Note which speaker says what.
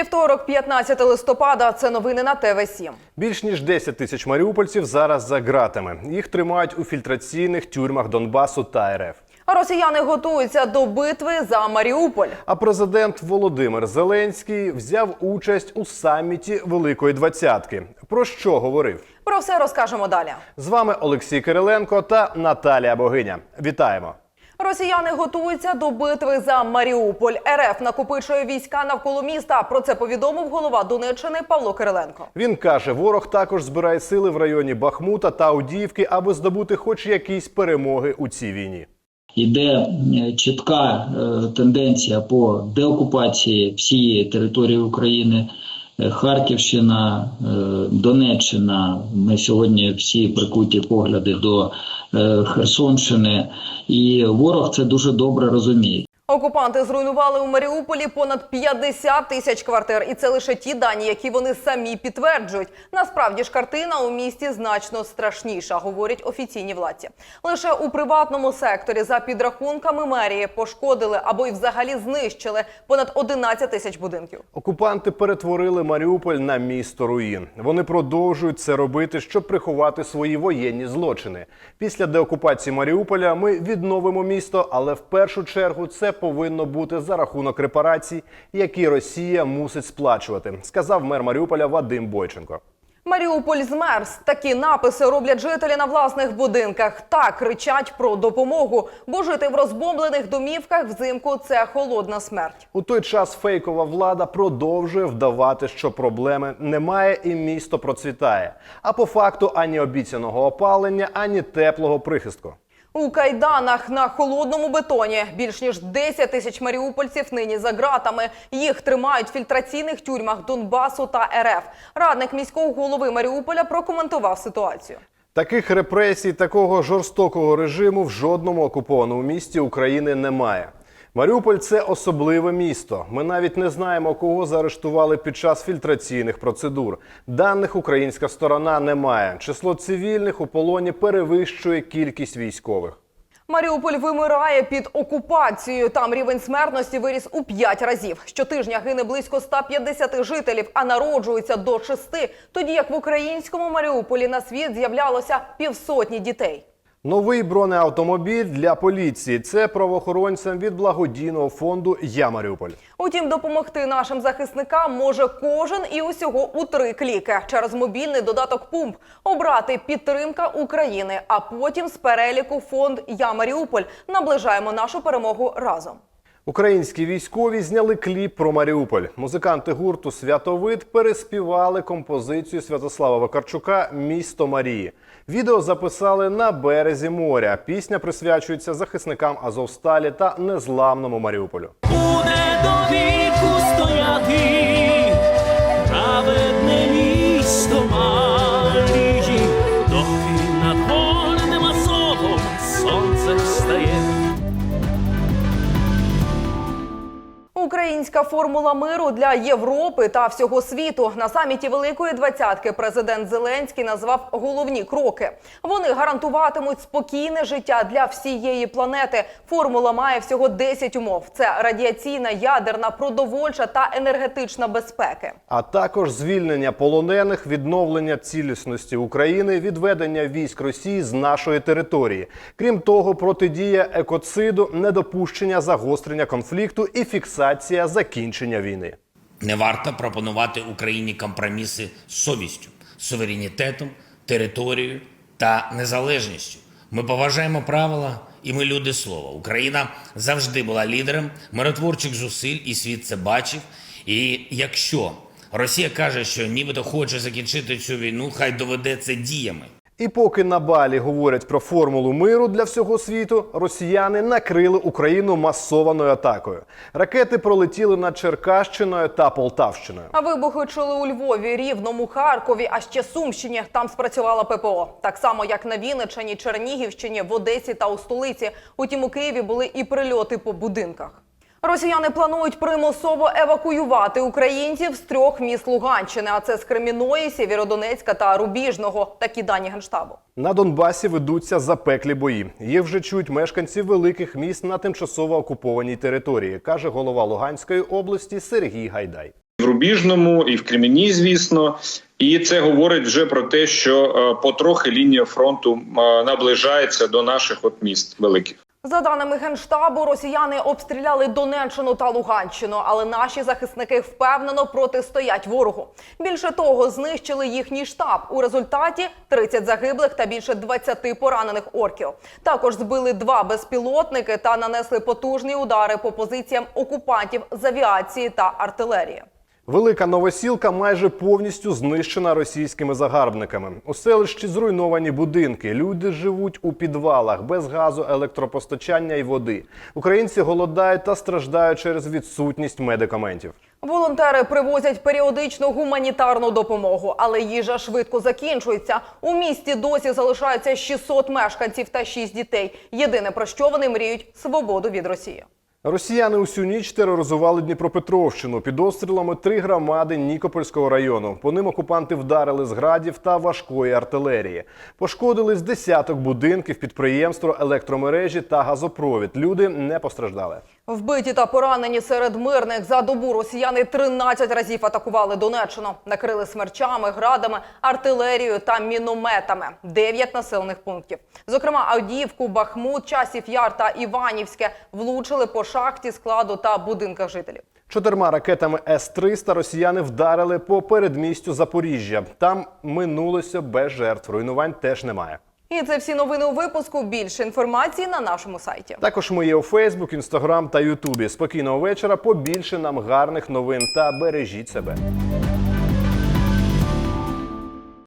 Speaker 1: Вівторок, 15 листопада. Це новини на ТВ 7
Speaker 2: Більш ніж 10 тисяч маріупольців зараз за ґратами. Їх тримають у фільтраційних тюрмах Донбасу та РФ.
Speaker 1: Росіяни готуються до битви за Маріуполь.
Speaker 2: А президент Володимир Зеленський взяв участь у саміті Великої Двадцятки. Про що говорив?
Speaker 1: Про все розкажемо далі.
Speaker 2: З вами Олексій Кириленко та Наталія Богиня. Вітаємо!
Speaker 1: Росіяни готуються до битви за Маріуполь. РФ накопичує війська навколо міста. Про це повідомив голова Донеччини Павло Кириленко.
Speaker 2: Він каже, ворог також збирає сили в районі Бахмута та Авдіївки, аби здобути хоч якісь перемоги у цій війні.
Speaker 3: Йде е, чітка е, тенденція по деокупації всієї території України. Е, Харківщина, е, Донеччина. Ми сьогодні всі прикуті погляди до е, Херсонщини, і ворог це дуже добре розуміє.
Speaker 1: Окупанти зруйнували у Маріуполі понад 50 тисяч квартир, і це лише ті дані, які вони самі підтверджують. Насправді ж картина у місті значно страшніша, говорять офіційні владці. Лише у приватному секторі за підрахунками мерії пошкодили або й взагалі знищили понад 11 тисяч будинків.
Speaker 2: Окупанти перетворили Маріуполь на місто руїн. Вони продовжують це робити, щоб приховати свої воєнні злочини. Після деокупації Маріуполя ми відновимо місто, але в першу чергу це повинно бути за рахунок репарацій, які Росія мусить сплачувати, сказав мер Маріуполя Вадим Бойченко.
Speaker 1: Маріуполь змерз. Такі написи роблять жителі на власних будинках. Так кричать про допомогу, бо жити в розбомблених домівках взимку це холодна смерть.
Speaker 2: У той час фейкова влада продовжує вдавати, що проблеми немає і місто процвітає. А по факту ані обіцяного опалення, ані теплого прихистку.
Speaker 1: У кайданах на холодному бетоні більш ніж 10 тисяч маріупольців нині за ґратами. Їх тримають в фільтраційних тюрмах Донбасу та РФ. Радник міського голови Маріуполя прокоментував ситуацію.
Speaker 2: Таких репресій, такого жорстокого режиму в жодному окупованому місті України немає. Маріуполь це особливе місто. Ми навіть не знаємо, кого заарештували під час фільтраційних процедур. Даних українська сторона не має. Число цивільних у полоні перевищує кількість військових.
Speaker 1: Маріуполь вимирає під окупацією. Там рівень смертності виріс у 5 разів. Щотижня гине близько 150 жителів, а народжується до 6, тоді як в українському Маріуполі на світ з'являлося півсотні дітей.
Speaker 2: Новий бронеавтомобіль для поліції це правоохоронцям від благодійного фонду Я Маріуполь.
Speaker 1: Утім, допомогти нашим захисникам може кожен і усього у три кліки через мобільний додаток Пумп обрати підтримка України, а потім з переліку фонд Я Маріуполь наближаємо нашу перемогу разом.
Speaker 2: Українські військові зняли кліп про Маріуполь. Музиканти гурту Святовид переспівали композицію Святослава Вакарчука Місто Марії. Відео записали на березі моря. Пісня присвячується захисникам Азовсталі та незламному Маріуполю.
Speaker 4: буде до віку стояти
Speaker 1: Українська формула миру для Європи та всього світу на саміті Великої Двадцятки президент Зеленський назвав головні кроки. Вони гарантуватимуть спокійне життя для всієї планети. Формула має всього 10 умов: це радіаційна, ядерна, продовольча та енергетична безпеки.
Speaker 2: А також звільнення полонених, відновлення цілісності України, відведення військ Росії з нашої території. Крім того, протидія екоциду, недопущення загострення конфлікту і фіксація закінчення війни.
Speaker 5: Не варто пропонувати Україні компроміси з совістю, суверенітетом, територією та незалежністю. Ми поважаємо правила, і ми люди слова. Україна завжди була лідером миротворчих зусиль, і світ це бачив. І якщо Росія каже, що нібито хоче закінчити цю війну, хай доведе це діями.
Speaker 2: І поки на Балі говорять про формулу миру для всього світу, росіяни накрили Україну масованою атакою. Ракети пролетіли над Черкащиною та Полтавщиною.
Speaker 1: А вибухи чули у Львові, Рівному, Харкові, а ще Сумщині. Там спрацювала ППО. Так само, як на Вінниччині, Чернігівщині, в Одесі та у столиці. Утім, у Києві були і прильоти по будинках. Росіяни планують примусово евакуювати українців з трьох міст Луганщини, а це з Креміної, Сєвєродонецька та Рубіжного. Такі дані генштабу.
Speaker 2: На Донбасі ведуться запеклі бої. Їх вже чують мешканці великих міст на тимчасово окупованій території, каже голова Луганської області Сергій Гайдай.
Speaker 6: в Рубіжному, і в Кремені, звісно. І це говорить вже про те, що е, потрохи лінія фронту е, наближається до наших от міст великих.
Speaker 1: За даними генштабу, росіяни обстріляли Донеччину та Луганщину, але наші захисники впевнено протистоять ворогу. Більше того, знищили їхній штаб. У результаті 30 загиблих та більше 20 поранених орків. Також збили два безпілотники та нанесли потужні удари по позиціям окупантів з авіації та артилерії.
Speaker 2: Велика новосілка майже повністю знищена російськими загарбниками. У селищі зруйновані будинки. Люди живуть у підвалах без газу, електропостачання і води. Українці голодають та страждають через відсутність медикаментів.
Speaker 1: Волонтери привозять періодичну гуманітарну допомогу, але їжа швидко закінчується. У місті досі залишається 600 мешканців та 6 дітей. Єдине про що вони мріють свободу від Росії.
Speaker 2: Росіяни усю ніч тероризували Дніпропетровщину під обстрілами три громади Нікопольського району. По ним окупанти вдарили з градів та важкої артилерії. Пошкодили з десяток будинків, підприємство, електромережі та газопровід. Люди не постраждали.
Speaker 1: Вбиті та поранені серед мирних за добу росіяни 13 разів атакували Донеччину, накрили смерчами, градами, артилерією та мінометами. Дев'ять населених пунктів. Зокрема, Авдіївку, Бахмут, Часів Яр та Іванівське влучили по шахті, складу та будинках жителів.
Speaker 2: Чотирма ракетами С-300 росіяни вдарили по передмістю Запоріжжя. Там минулося без жертв. Руйнувань теж немає.
Speaker 1: І це всі новини у випуску. Більше інформації на нашому сайті.
Speaker 2: Також ми є у Фейсбук, Інстаграм та Ютубі. Спокійного вечора. Побільше нам гарних новин та бережіть себе.